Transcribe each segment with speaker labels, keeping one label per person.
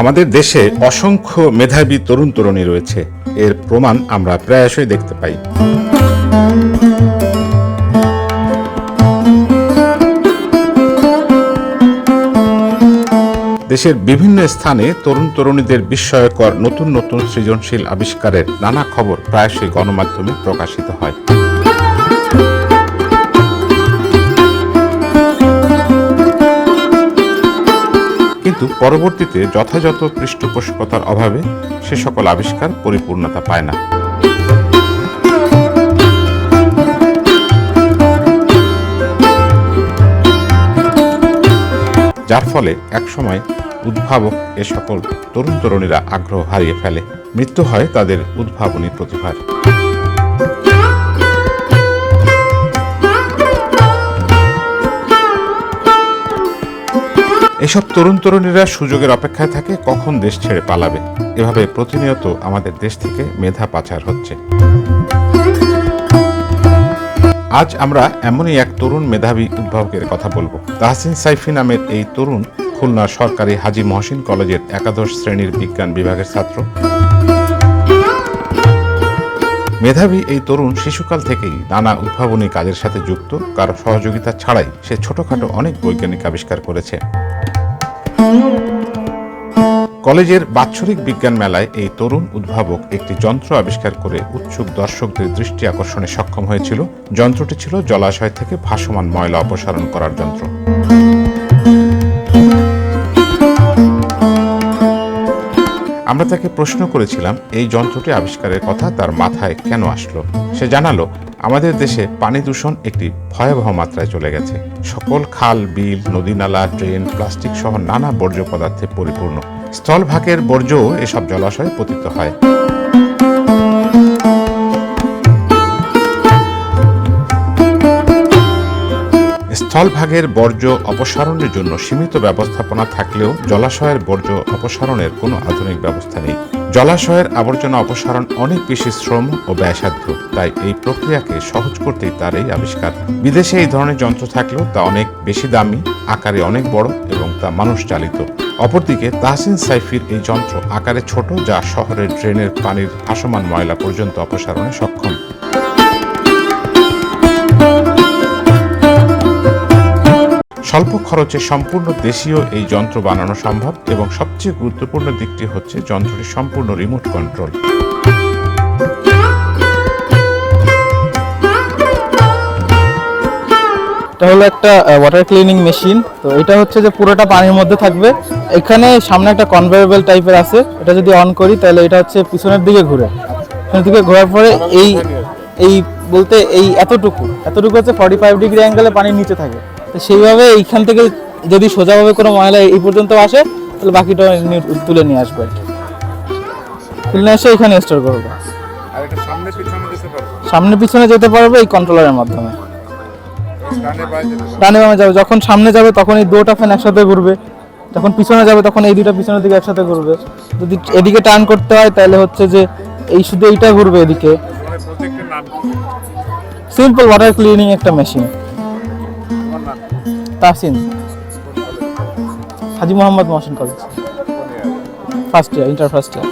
Speaker 1: আমাদের দেশে অসংখ্য মেধাবী তরুণ তরুণী রয়েছে। এর প্রমাণ আমরা প্রায়শই দেখতে পাই। দেশের বিভিন্ন স্থানে তরুণ তরুণীদের বিস্ময়কর নতুন নতুন সৃজনশীল আবিষ্কারের নানা খবর প্রায়শই গণমাধ্যমে প্রকাশিত হয়। কিন্তু পরবর্তীতে যথাযথ পৃষ্ঠপোষকতার অভাবে সে সকল আবিষ্কার পরিপূর্ণতা পায় না। যার ফলে একসময় উদ্ভাবক এ সকল তরুণ তরুণীরা আগ্রহ হারিয়ে ফেলে। মৃত্যু হয় তাদের উদ্ভাবনী প্রতিভার। এসব তরুণ তরুণীরা সুযোগের অপেক্ষায় থাকে কখন দেশ ছেড়ে পালাবে। এভাবে প্রতিনিয়ত আমাদের দেশ থেকে মেধা পাচার হচ্ছে। আজ আমরা এমনই এক তরুণ মেধাবী উদ্ভাবকের কথা বলব। তাহসিন সাইফি নামের এই তরুণ খুলনা সরকারি হাজি মহসিন কলেজের একাদশ শ্রেণির বিজ্ঞান বিভাগের ছাত্র। মেধাবী এই তরুণ শিশুকাল থেকেই নানা উদ্ভাবনী কাজের সাথে যুক্ত। কারও সহযোগিতা ছাড়াই সে ছোটখাটো অনেক বৈজ্ঞানিক আবিষ্কার করেছে। কলেজের বাৎসরিক বিজ্ঞান মেলায় এই তরুণ উদ্ভাবক একটি যন্ত্র আবিষ্কার করে উৎসুক দর্শকদের দৃষ্টি আকর্ষণে সক্ষম হয়েছিল। যন্ত্রটি ছিল জলাশয় থেকে ভাসমান ময়লা অপসারণ করার যন্ত্র। আমরা তাকে প্রশ্ন করেছিলাম, এই যন্ত্রটি আবিষ্কারের কথা তার মাথায় কেন আসলো? সে জানালো আমাদের দেশে পানি দূষণ একটি ভয়াবহ মাত্রায় চলে গেছে। সকল খাল, বিল, নদী নালা, ড্রেন, প্লাস্টিক সহ নানা বর্জ্য পদার্থে পরিপূর্ণ। স্থলভাগের বর্জ্যও এসব জলাশয়ে পতিত হয়। স্থলভাগের বর্জ্য অপসারণের জন্য সীমিত ব্যবস্থাপনা থাকলেও জলাশয়ের বর্জ্য অপসারণের কোনো আধুনিক ব্যবস্থা নেই। জলাশয়ের আবর্জনা অপসারণ অনেক বেশি শ্রম ও ব্যয়সাধ্য, তাই এই প্রক্রিয়াকে সহজ করতেই তার এই আবিষ্কার। বিদেশে এই ধরনের যন্ত্র থাকলেও তা অনেক বেশি দামি, আকারে অনেক বড় এবং তা মানুষ চালিত অপরদিকে তাহসিন সাইফির এই যন্ত্র আকারে ছোট, যা শহরের ড্রেনের পানির ভাসমান ময়লা পর্যন্ত অপসারণে সক্ষম। স্বল্প খরচে সম্পূর্ণ দেশীয় এই যন্ত্র বানানো সম্ভব এবং সবচেয়ে গুরুত্বপূর্ণ দিকটি হচ্ছে যন্ত্রটি সম্পূর্ণ রিমোট কন্ট্রোল
Speaker 2: এটা হলো একটা ওয়াটার ক্লিনিং মেশিন তো এটা হচ্ছে যে পুরোটা পানির মধ্যে থাকবে। এখানে সামনে একটা কনভেয়েবল টাইপের আছে। এটা যদি অন করি, তাহলে এটা হচ্ছে পিছনের দিকে ঘুরে। পিছনের দিকে ঘোরার পরে এই এই বলতে এই এতটুকু। এতটুকু হচ্ছে ফর্টি ফাইভ ডিগ্রি অ্যাঙ্গেলে পানির নিচে থাকে। সেইভাবে এইখান থেকে যদি সোজাভাবে কোনো ময়লা এই পর্যন্ত আসে তাহলে বাকিটা তুলে নিয়ে আসবে আর কি। তুলে নিয়ে এসে এখানে স্টোর করবে।
Speaker 1: সামনে পিছনে যেতে পারব?
Speaker 2: এই কন্ট্রোলারের মাধ্যমে।
Speaker 1: ডানে
Speaker 2: বামে যাবে। যখন সামনে যাবে তখন এই দুটো ফ্যান একসাথে ঘুরবে। যখন পিছনে যাবে তখন এই দুটা পিছনের দিকে একসাথে ঘুরবে। যদি এদিকে টার্ন করতে হয় তাহলে হচ্ছে যে এই শুধু এইটা ঘুরবে এদিকে। সিম্পল ওয়াটার ক্লিনিং একটা machine Tahsin. Haji Mohammad Mohsin college. First year inter first year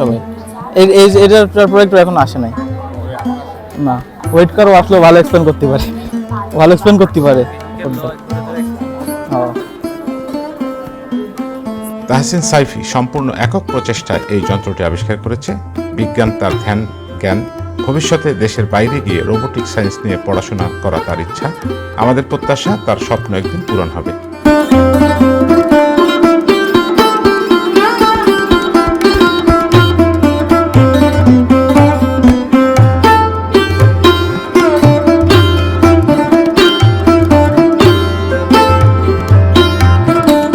Speaker 2: সবাই। এই এটার প্রোডাক্ট এখন আসে নাই। না ওয়েট করো, আসলেও ভালো এক্সপ্লেন করতে পারে। ভালো এক্সপ্লেন করতে পারে। হ্যাঁ।
Speaker 1: তাহসিন সাইফি সম্পূর্ণ একক প্রচেষ্টায় এই যন্ত্রটি আবিষ্কার করেছে। বিজ্ঞান তার ধ্যান, জ্ঞান ভবিষ্যতে দেশের বাইরে গিয়ে রোবোটিক সায়েন্স নিয়ে পড়াশোনা করা তার ইচ্ছা। আমাদের প্রত্যাশা, তার স্বপ্ন একদিন পূরণ হবে।